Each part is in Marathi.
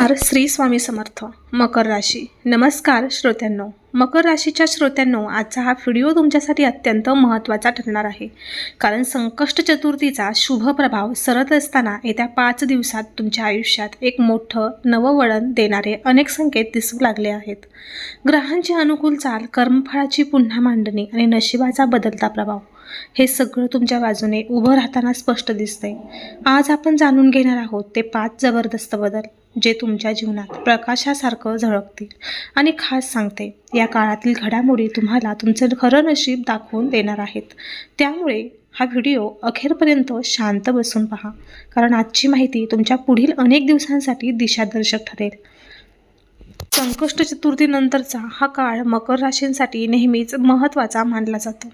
नमस्कार श्री स्वामी समर्थ. मकर राशी. नमस्कार श्रोत्यांनो. मकर राशीच्या श्रोत्यांनो आजचा हा व्हिडिओ तुमच्यासाठी अत्यंत महत्त्वाचा ठरणार आहे. कारण संकष्ट चतुर्थीचा शुभ प्रभाव सरत असताना येत्या पाच दिवसात तुमच्या आयुष्यात एक मोठं नवं वळण देणारे अनेक संकेत दिसू लागले आहेत. ग्रहांची अनुकूल चाल कर्मफळाची पुन्हा मांडणी आणि नशिबाचा बदलता प्रभाव हे सगळं तुमच्या बाजूने उभं राहताना स्पष्ट दिसतंय. आज आपण जाणून घेणार आहोत ते पाच जबरदस्त बदल. जे तुमच्या जीवनात प्रकाशासारखं झळकतील. आणि खास सांगते या काळातील घडामोडी तुम्हाला तुमचं खरं नशीब दाखवून देणार आहेत. त्यामुळे हा व्हिडिओ अखेरपर्यंत शांत बसून पहा कारण आजची माहिती तुमच्या पुढील अनेक दिवसांसाठी दिशादर्शक ठरेल. संकष्ट चतुर्थीनंतरचा हा काळ मकर राशींसाठी नेहमीच महत्त्वाचा मानला जातो.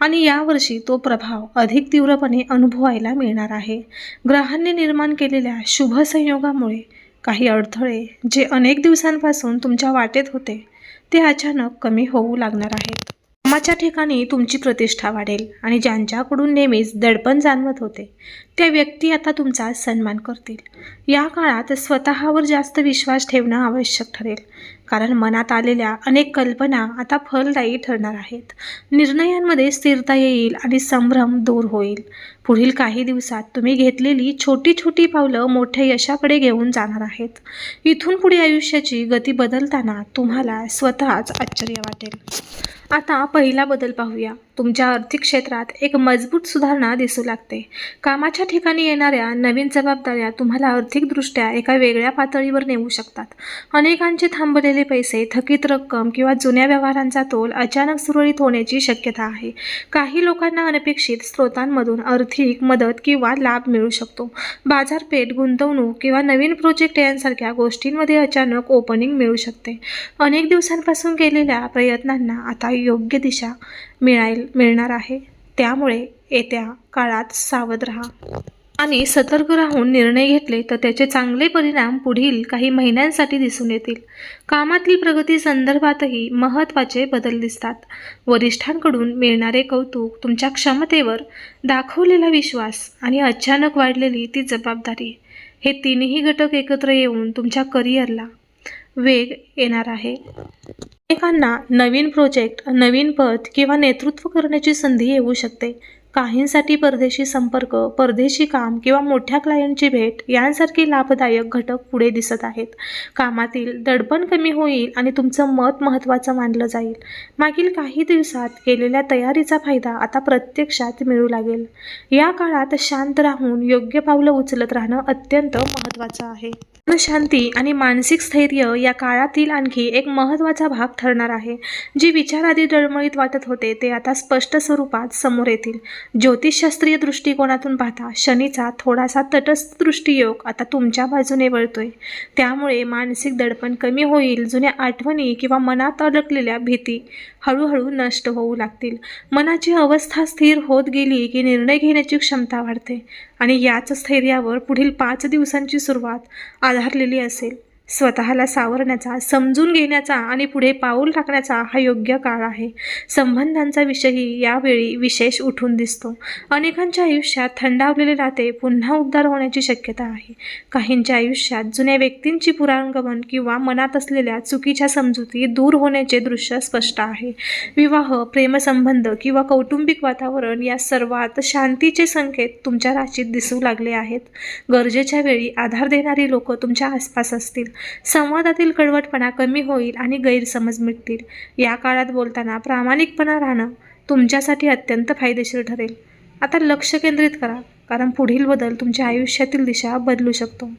आणि यावर्षी तो प्रभाव अधिक तीव्रपणे अनुभवायला मिळणार आहे. ग्रहांनी निर्माण केलेल्या शुभ संयोगामुळे काही अडथळे जे अनेक दिवसांपासून तुमच्या वाटेत होते ते अचानक कमी होऊ लागणार आहेत. कामाच्या ठिकाणी तुमची प्रतिष्ठा वाढेल आणि ज्यांच्याकडून नेहमीच दडपण जाणवत होते त्या व्यक्ती आता तुमचा सन्मान करतील. या काळात स्वतःवर जास्त विश्वास ठेवणं आवश्यक ठरेल कारण मनात आलेल्या अनेक कल्पना आता फलदायी ठरणार आहेत. निर्णयांमध्ये स्थिरता येईल आणि संभ्रम दूर होईल. पुढील काही दिवसात तुम्ही घेतलेली छोटी छोटी पावलं मोठ्या यशाकडे घेऊन जाणार आहेत. इथून पुढे आयुष्याची गती बदलताना तुम्हाला स्वतःच आश्चर्य वाटेल. आता पहिला बदल पाहूया. तुमच्या आर्थिक क्षेत्रात एक मजबूत सुधारणा दिसू लागते. कामाच्या ठिकाणी येणाऱ्या नवीन जबाबदाऱ्या तुम्हाला आर्थिकदृष्ट्या एका वेगळ्या पातळीवर नेऊ शकतात. अनेकांचे थांबलेले पैसे थकीत रक्कम किंवा जुन्या व्यवहारांचा तोल अचानक सुरळीत होण्याची शक्यता आहे. काही लोकांना अनपेक्षित स्रोतांमधून आर्थिक मदत किंवा लाभ मिळू शकतो. बाजारपेठ गुंतवणूक किंवा नवीन प्रोजेक्ट यांसारख्या गोष्टींमध्ये अचानक ओपनिंग मिळू शकते. अनेक दिवसांपासून केलेल्या प्रयत्नांना आता योग्य दिशा मिळाय मिळणार आहे. त्यामुळे येत्या काळात सावध राहा. आणि सतर्क राहून निर्णय घेतले तर त्याचे चांगले परिणाम पुढील काही महिन्यांसाठी दिसून येतील. कामातली प्रगती संदर्भातही महत्त्वाचे बदल दिसतात. वरिष्ठांकडून मिळणारे कौतुक तुमच्या क्षमतेवर दाखवलेला विश्वास आणि अचानक वाढलेली ती जबाबदारी. हे तीनही घटक एकत्र येऊन तुमच्या करिअरला वेग येणार आहे. अनेकांना नवीन प्रोजेक्ट नवीन पद किंवा नेतृत्व करण्याची संधी येऊ शकते. काहींसाठी परदेशी संपर्क परदेशी काम किंवा मोठ्या क्लायंटची भेट यांसारखे लाभदायक घटक पुढे दिसत आहेत. कामातील दडपण कमी होईल आणि तुमचं मत महत्त्वाचं मानलं जाईल. मागील काही दिवसात केलेल्या तयारीचा फायदा आता प्रत्यक्षात मिळू लागेल. या काळात शांत राहून योग्य पावलं उचलत राहणं अत्यंत महत्त्वाचं आहे. शांती आणि मानसिक स्थैर्य या काळातील आणखी एक महत्त्वाचा भाग ठरणार आहे. जी विचार आधी डळमळीत वाटत होते ते आता स्पष्ट स्वरूपात समोर येतील. ज्योतिषशास्त्रीय दृष्टिकोनातून पाहता शनीचा थोडासा तटस्थ दृष्टियोग आता तुमच्या बाजूने वळतोय. त्यामुळे मानसिक दडपण कमी होईल जुन्या आठवणी किंवा मनात अडकलेल्या भीती हळूहळू नष्ट होऊ लागतील. मनाची अवस्था स्थिर होत गेली की निर्णय घेण्याची क्षमता वाढते आणि याच स्थैर्यावर पुढील पाच दिवसांची सुरुवात आधारलेली असेल. स्वतःला सावरण्याचा समजून घेण्याचा आणि पुढे पाऊल टाकण्याचा हा योग्य काळ आहे. संबंधांचा विषयही यावेळी विशेष उठून दिसतो. अनेकांच्या आयुष्यात थंडावलेले नाते पुन्हा उद्धार होण्याची शक्यता आहे. काहींच्या आयुष्यात जुन्या व्यक्तींची पुराणगमन किंवा मनात असलेल्या चुकीच्या समजुती दूर होण्याचे दृश्य स्पष्ट आहे. विवाह प्रेमसंबंध किंवा कौटुंबिक वातावरण या सर्वात शांतीचे संकेत तुमच्या राशीत दिसू लागले आहेत. गरजेच्या वेळी आधार देणारी लोक तुमच्या आसपास असतील. संवादातील कडवटपणा कमी होईल आणि गैरसमज मिटतील. या काळात बोलताना प्रामाणिकपणा राहणं तुमच्यासाठी अत्यंत फायदेशीर ठरेल. आता लक्ष केंद्रित करा कारण पुढील बदल तुमच्या आयुष्यातील दिशा बदलू शकतो.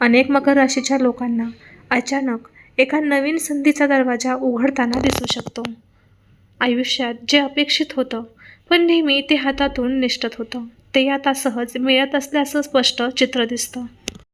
अनेक मकर राशीच्या लोकांना अचानक एका नवीन संधीचा दरवाजा उघडताना दिसू शकतो. आयुष्यात जे अपेक्षित होतं पण नेहमी ते हातातून निष्ठत होतं. ते आता सहज मिळत असल्याचं स्पष्ट चित्र दिसतं.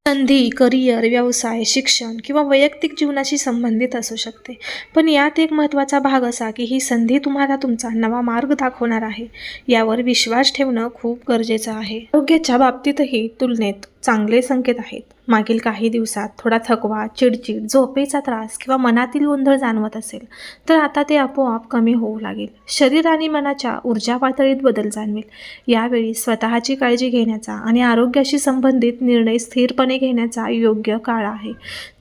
संधी करिअर व्यवसाय शिक्षण किंवा वैयक्तिक जीवनाशी संबंधित असू शकते. पण यात एक महत्त्वाचा भाग असा की ही संधी तुम्हाला तुमचा नवा मार्ग दाखवणार आहे. यावर विश्वास ठेवणं खूप गरजेचं आहे. आरोग्याच्या बाबतीतही तुलनेत चांगले संकेत आहेत. मागील काही दिवसात थोडा थकवा चिडचिड झोपेचा त्रास किंवा मनातील गोंधळ जाणवत असेल तर आता ते आपोआप कमी होऊ लागेल. शरीर आणि मनाच्या ऊर्जा पातळीत बदल जाणवेल. यावेळी स्वतःची काळजी घेण्याचा आणि आरोग्याशी संबंधित निर्णय स्थिरपणे घेण्याचा योग्य काळ आहे.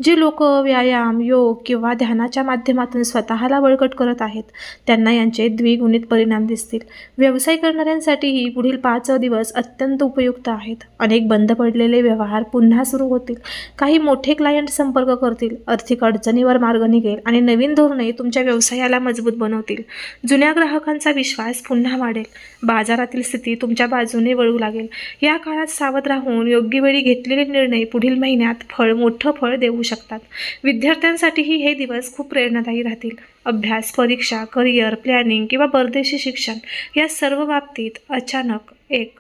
जे लोक व्यायाम योग किंवा ध्यानाच्या माध्यमातून स्वतःला बळकट करत आहेत त्यांना यांचे द्विगुणित परिणाम दिसतील. व्यवसाय करणाऱ्यांसाठीही पुढील पाच दिवस अत्यंत उपयुक्त आहेत. अनेक बंद पडलेले व्यवहार पुन्हा सुरू होतील. काही मोठे क्लायंट संपर्क करतील. आर्थिक अडचणीवर मार्ग निघेल आणि नवीन धोरणे तुमच्या व्यवसायाला मजबूत बनवतील. जुन्या ग्राहकांचा विश्वास पुन्हा वाढेल. बाजारातील स्थिती तुमच्या बाजूने वळू लागेल. या काळात सावध राहून योग्य वेळी घेतलेले निर्णय पुढील महिन्यात फळ मोठं फळ देऊ शकतात. विद्यार्थ्यांसाठीही हे दिवस खूप प्रेरणादायी राहतील. अभ्यास परीक्षा करिअर प्लॅनिंग किंवा परदेशी शिक्षण या सर्व बाबतीत अचानक एक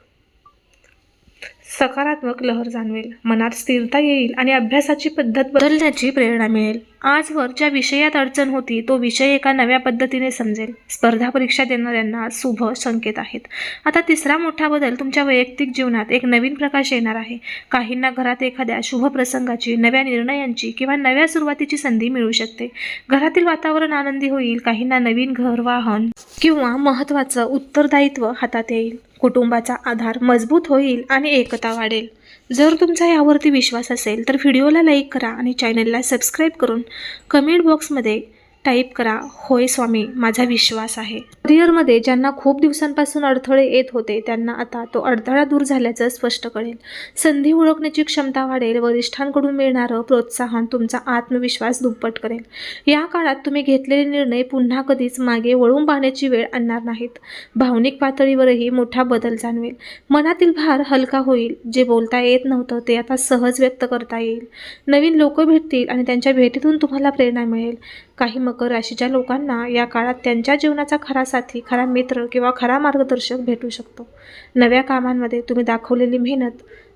सकारात्मक लहर जाणवेल. मनात स्थिरता येईल आणि अभ्यासाची पद्धत बदलण्याची प्रेरणा मिळेल. आजवर ज्या विषयात अडचण होती तो विषय एका नव्या पद्धतीने समजेल. स्पर्धा परीक्षा देणाऱ्यांना शुभ संकेत आहेत. आता तिसरा मोठा बदल तुमच्या वैयक्तिक जीवनात एक नवीन प्रकाश येणार आहे. काहींना घरात एखाद्या शुभ प्रसंगाची नव्या निर्णयांची किंवा नव्या सुरुवातीची संधी मिळू शकते. घरातील वातावरण आनंदी होईल काहींना नवीन घर वाहन किंवा महत्त्वाचं उत्तरदायित्व हातात येईल. कुटुंबाचा आधार मजबूत होईल आणि एकता वाढेल. जर तुमचा यावरती विश्वास असेल तर व्हिडिओला लाईक करा आणि चॅनलला सबस्क्राईब करून कमेंट बॉक्समध्ये टाईप करा होय स्वामी माझा विश्वास आहे. करिअरमध्ये ज्यांना खूप दिवसांपासून अडथळे येत होते त्यांना आता तो अडथळा दूर झाल्याचं स्पष्ट कळेल. संधी ओळखण्याची क्षमता वाढेल वरिष्ठांकडून मिळणारं प्रोत्साहन तुमचा आत्मविश्वास दुप्पट करेल. या काळात तुम्ही घेतलेले निर्णय पुन्हा कधीच मागे वळून पाहण्याची वेळ आणणार नाहीत. भावनिक पातळीवरही मोठा बदल जाणवेल. मनातील भार हलका होईल. जे बोलता येत नव्हतं ते आता सहज व्यक्त करता येईल. नवीन लोक भेटतील आणि त्यांच्या भेटीतून तुम्हाला प्रेरणा मिळेल. काही मकर राशीच्या लोकांना या काळात त्यांच्या जीवनाचा खरा साथी खरा मित्र किंवा खरा मार्गदर्शक भेटू शकतो. नव्या कामांमध्ये तुम्ही दाखवलेली मेहनत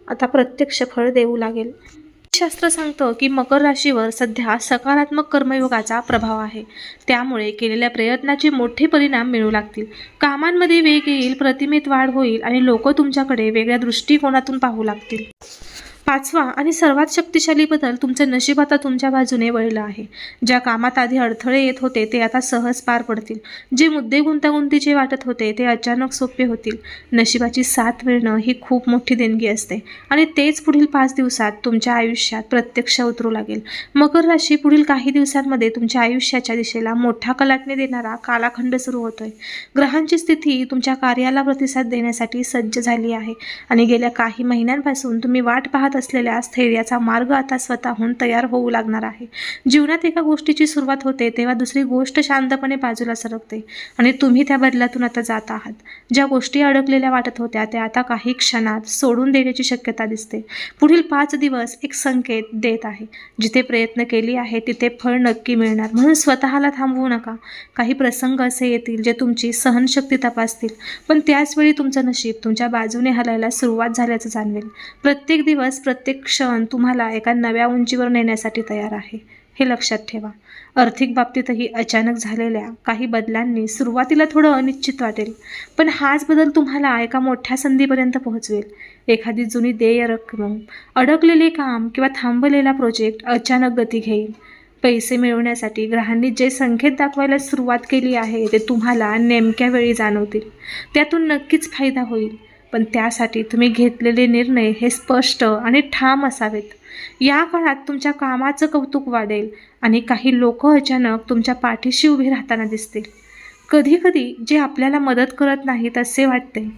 आता प्रत्यक्ष फळ देऊ लागेल. शास्त्र सांगतं की मकर राशीवर सध्या सकारात्मक कर्मयोगाचा प्रभाव आहे. त्यामुळे केलेल्या प्रयत्नाचे मोठे परिणाम मिळू लागतील. कामांमध्ये वेग येईल प्रतिमेत वाढ होईल आणि लोक तुमच्याकडे वेगळ्या दृष्टिकोनातून पाहू लागतील. पाचवा आणि सर्वात शक्तिशाली बदल तुमचं नशीब आता तुमच्या बाजूने वळलं आहे. ज्या कामात आधी अडथळे येत होते ते आता सहज पार पडतील. जे मुद्दे गुंतागुंतीचे वाटत होते ते अचानक सोपे होतील. नशिबाची साथ मिळणं ही खूप मोठी देणगी असते आणि तेच पुढील पाच दिवसात तुमच्या आयुष्यात प्रत्यक्ष उतरू लागेल. मकर राशी पुढील काही दिवसांमध्ये तुमच्या आयुष्याच्या दिशेला मोठा कलाटणे देणारा कालाखंड सुरू होतोय. ग्रहांची स्थिती तुमच्या कार्याला प्रतिसाद देण्यासाठी सज्ज झाली आहे आणि गेल्या काही महिन्यांपासून तुम्ही वाट पाहत असलेल्या स्थैर्याचा मार्ग आता स्वतःहून तयार होऊ लागणार आहे. जीवनात एका गोष्टीची सुरुवात होते तेव्हा दुसरी गोष्ट शांतपणे बाजूला सरकते आणि तुम्ही त्या बदलातून आता जात आहात. ज्या गोष्टी अडकलेल्या वाटत होत्या त्या आता काही क्षणात सोडून देण्याची शक्यता दिसते. पुढील पाच दिवस एक संकेत देत आहे. जिथे प्रयत्न केली आहे तिथे फळ नक्की मिळणार. म्हणून स्वतःला थांबवू नका. काही प्रसंग असे येतील जे तुमची सहनशक्ती तपासतील. पण त्याचवेळी तुमचं नशीब तुमच्या बाजूने हलायला सुरुवात झाल्याचं जाणवेल. प्रत्येक दिवस प्रत्येक क्षण तुम्हाला एका नव्या उंचीवर नेण्यासाठी तयार आहे. हे लक्षात ठेवा. आर्थिक बाबतीतही अचानक झालेल्या काही बदलांनी सुरुवातीला थोडं अनिश्चित वाटेल पण हाच बदल तुम्हाला एका मोठ्या संधीपर्यंत पोहोचवेल. एखादी जुनी देय रक्कम अडकलेले काम किंवा थांबलेला प्रोजेक्ट अचानक गती घेईल. पैसे मिळवण्यासाठी ग्रहांनी जे संकेत दाखवायला सुरुवात केली आहे ते तुम्हाला नेमक्या वेळी जाणवतील. त्यातून नक्कीच फायदा होईल. पण त्यासाठी तुम्ही घेतलेले निर्णय हे स्पष्ट आणि ठाम असावेत. या काळात तुमच्या कामाचं कौतुक वाढेल आणि काही लोक अचानक तुमच्या पाठीशी उभे राहताना दिसतील. कधीकधी जे आपल्याला मदत करत नाहीत असे वाटते.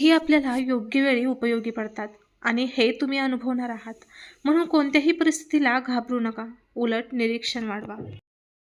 ही आपल्याला योग्य वेळी उपयोगी पडतात आणि हे तुम्ही अनुभवणार आहात. म्हणून कोणत्याही परिस्थितीला घाबरू नका. उलट निरीक्षण वाढवा.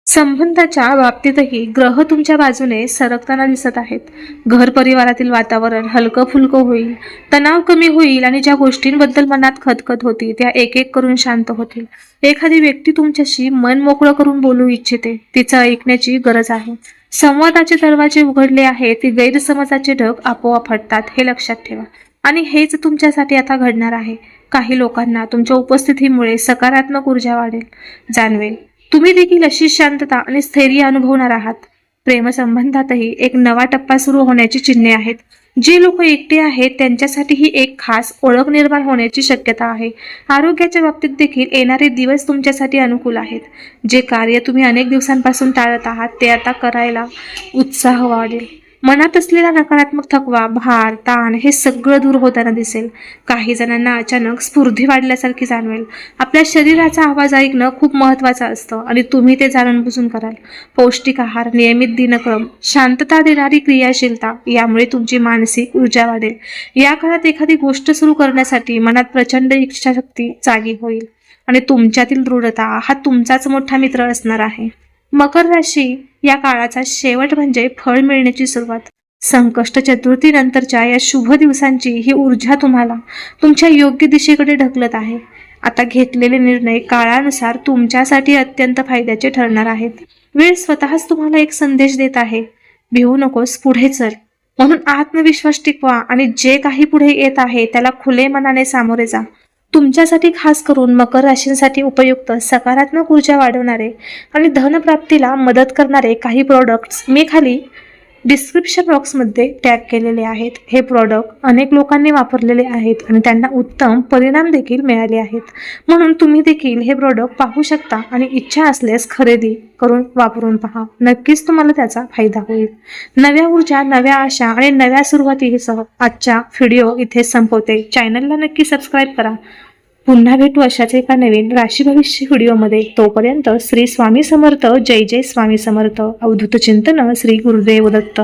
संबंधाच्या बाबतीतही ग्रह तुमच्या बाजूने सरकताना दिसत आहेत. घर परिवारातील वातावरण हलकं फुलकं होईल तणाव कमी होईल आणि ज्या गोष्टींबद्दल मनात खतखत होती त्या एक एक करून शांत होतील. एखादी व्यक्ती तुमच्याशी मन मोकळं करून बोलू इच्छिते तिचं ऐकण्याची गरज आहे. संवादाचे दरवाजे उघडले आहेत ती गैरसमजाचे ढग आपोआप हटतात हे लक्षात ठेवा. आणि हेच तुमच्यासाठी आता घडणार आहे. काही लोकांना तुमच्या उपस्थितीमुळे सकारात्मक ऊर्जा वाढेल. जाणवेल. तुम्ही देखील अशी शांतता आणि स्थैर्य अनुभवणार आहात. प्रेमसंबंधातही एक नवा टप्पा सुरू होण्याची चिन्हे आहेत. जे लोक एकटे आहेत त्यांच्यासाठी ही एक खास ओळख निर्माण होण्याची शक्यता आहे. आरोग्याच्या बाबतीत देखील येणारे दिवस तुमच्यासाठी अनुकूल आहेत. जे कार्य तुम्ही अनेक दिवसांपासून टाळत आहात ते आता करायला उत्साह वाढेल. मनात असलेला नकारात्मक थकवा भार ताण हे सगळं दूर होताना दिसेल. काही जणांना अचानक स्फूर्ती वाढल्यासारखी जाणवेल. आपल्या शरीराचा आवाज ऐकणं खूप महत्त्वाचं असतं आणि तुम्ही ते जाणून बुजून कराल. पौष्टिक आहार नियमित दिनक्रम शांतता देणारी क्रियाशीलता यामुळे तुमची मानसिक ऊर्जा वाढेल. या काळात एखादी गोष्ट सुरू करण्यासाठी मनात प्रचंड इच्छाशक्ती जागी होईल आणि तुमच्यातील दृढता हा तुमचाच मोठा मित्र असणार आहे. मकर राशी या काळाचा शेवट म्हणजे फळ मिळण्याची सुरुवात. संकष्ट चतुर्थीनंतरच्या या शुभ दिवसांची ही ऊर्जा तुम्हाला तुमच्या योग्य दिशेकडे ढकलत आहे. आता घेतलेले निर्णय काळानुसार तुमच्यासाठी अत्यंत फायद्याचे ठरणार आहेत. वेळ स्वतःच तुम्हाला एक संदेश देत आहे. भिवू नकोस पुढे चल. म्हणून आत्मविश्वास टिकवा आणि जे काही पुढे येत आहे त्याला खुले मनाने सामोरे जा. तुमच्यासाठी खास करून मकर राशींसाठी उपयुक्त सकारात्मक ऊर्जा वाढवणारे आणि धनप्राप्तीला मदत करणारे काही प्रोडक्ट्स मी खाली डिस्क्रिप्शन बॉक्समध्ये टॅग केलेले आहेत. हे प्रॉडक्ट अनेक लोकांनी वापरलेले आहेत आणि त्यांना उत्तम परिणाम देखील मिळाले आहेत. म्हणून तुम्ही देखील हे प्रॉडक्ट पाहू शकता आणि इच्छा असल्यास खरेदी करून वापरून पहा. नक्कीच तुम्हाला त्याचा फायदा होईल. नव्या ऊर्जा नव्या आशा आणि नव्या सुरुवातीसह आजच्या व्हिडिओ इथे संपवते. चॅनलला नक्की सबस्क्राईब करा. पुन्हा भेटू अशाच एका नवीन राशी भविष्य व्हिडिओमध्ये. तोपर्यंत श्री स्वामी समर्थ. जय जय स्वामी समर्थ. अवधूत चिंतन श्री गुरुदेव दत्त.